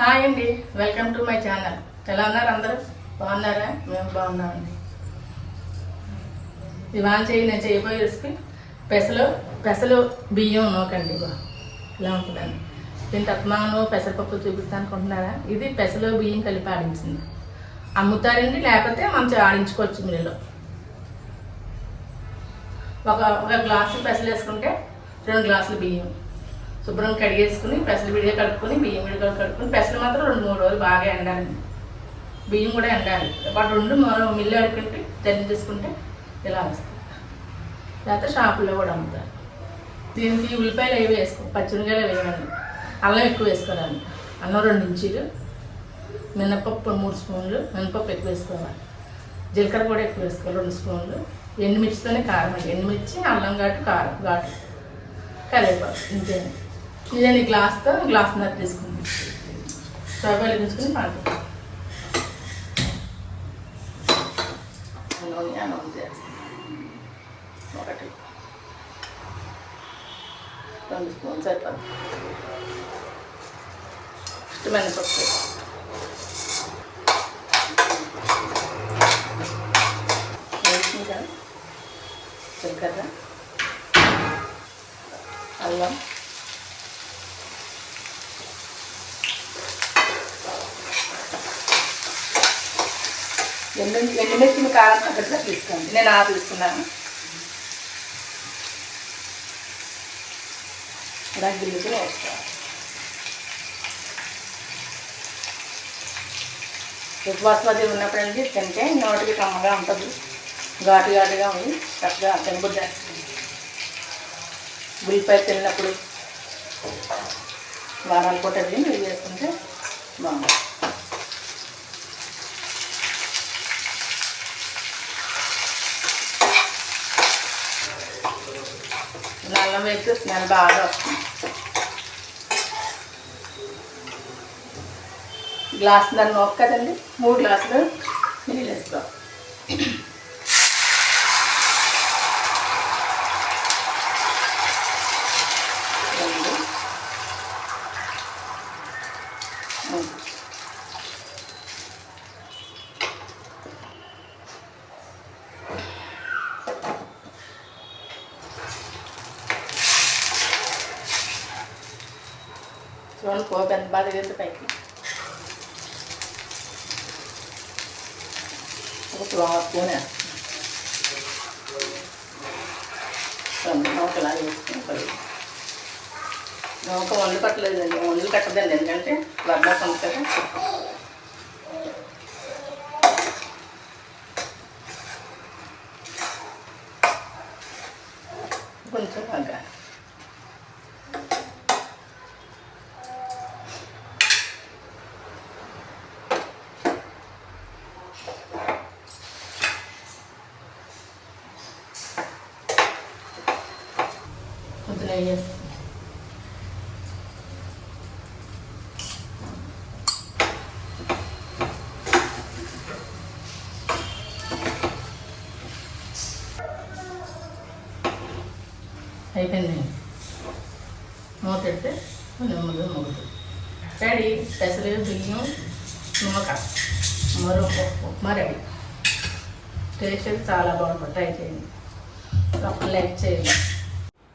Hi అండి welcome to my channel. ఎలా ఉన్నారు అందరూ? బాగున్నారా? మేము బాగున్నామండి. ఇవాళ చేయి నేను చేయబోయే రెసిపీ పెసలు పెసలు బియ్యం నోకండి ఇలా ఉంటుందండి? దీని తత్మాను పెసరపప్పు చూపిస్తాను అనుకుంటున్నారా? ఇది పెసలు బియ్యం కలిపి ఆడించింది. అమ్ముతారండి లేకపోతే మనం ఆడించుకోవచ్చు మీలో ఒక ఒక గ్లాసు పెసలు వేసుకుంటే రెండు గ్లాసులు బియ్యం. శుభ్రం కడిగేసుకుని పెసలు విడిగా కడుక్కొని బియ్యం విడిగా కడుక్కొని పెసలు మాత్రం రెండు మూడు రోజులు బాగా ఎండాలి. బియ్యం కూడా ఎండాలి. వాటి రెండు మిల్లు అడుకుంటే తెల్లి తీసుకుంటే ఇలా వస్తుంది. లేకపోతే షాపుల్లో కూడా అమ్ముతారు. దీనికి ఉల్లిపాయలు అవి వేసుకో పచ్చిమిరకాయలు వేయాలి అల్లం ఎక్కువ వేసుకోవాలి అన్నం రెండు ఇంచీలు మినపప్పు మూడు స్పూన్లు మినపప్పు ఎక్కువ వేసుకోవాలి. జీలకర్ర కూడా ఎక్కువ వేసుకోవాలి రెండు స్పూన్లు. ఎండుమిర్చితోనే కారం ఎండుమిర్చి అల్లం ఘాటు కారం ఘాటు. కరివేపాకు ఇంతే. ఇదే నీ గ్లాస్తో గ్లాస్ నర్ తీసుకుంది. స్టవ్ వెలిగించుకుని పాకు నూనె నూనె చేస్తాను ఒకటి. రెండు స్పూన్స్ అయిపోతుంది ఇష్టమైన పప్పు వేసింది జీలకర్ర అల్లం. ఎండు ఎండుమిర్చిని కారం తగ్గట్టుగా తీసుకోండి. నేను ఆరు తీసుకున్నాను. ఇలా గిల్లుకుని వేసుకోవాలి. ఉన్నప్పుడు అనేది తింటే నోటికి కమ్మగా ఉంటుంది. ఘాటు ఘాటుగా ఉంది. చక్కగా తినబుద్ధి ఉల్లిపాయ తిన్నప్పుడు వారాలు పూట అది చేసుకుంటే బాగుంటుంది. బాగుంటుంది నల్ల వేసి స్మెల్ బాగా వస్తుంది గ్లాస్ దాన్ని ఒక్కదండి మూడు గ్లాసులు నీళ్ళు వేసుకో చూడండి పోపు ఎంత బాగా తిరిగింది పైకి. ఒక స్పూన్ వేస్తాం రెండు నౌకలా వేసుకుని కలుగు నౌక వండు కట్టలేదండి వండు కట్టదండి ఎందుకంటే వర్ణాలు ఉంది కదా. కొంచెం బాగా కొంచెం నెయ్యి అయిపోయింది. మూత పెడితే నెమ్మదిగా మొగుతుంది రెడీ? పెసలు బియ్యం నిమ్మకాయ. మరో ఉప్మా రెడీ టేస్ట్ చాలా బాగుంటుంది ట్రై చేయండి. ఒక లైక్ చేయండి.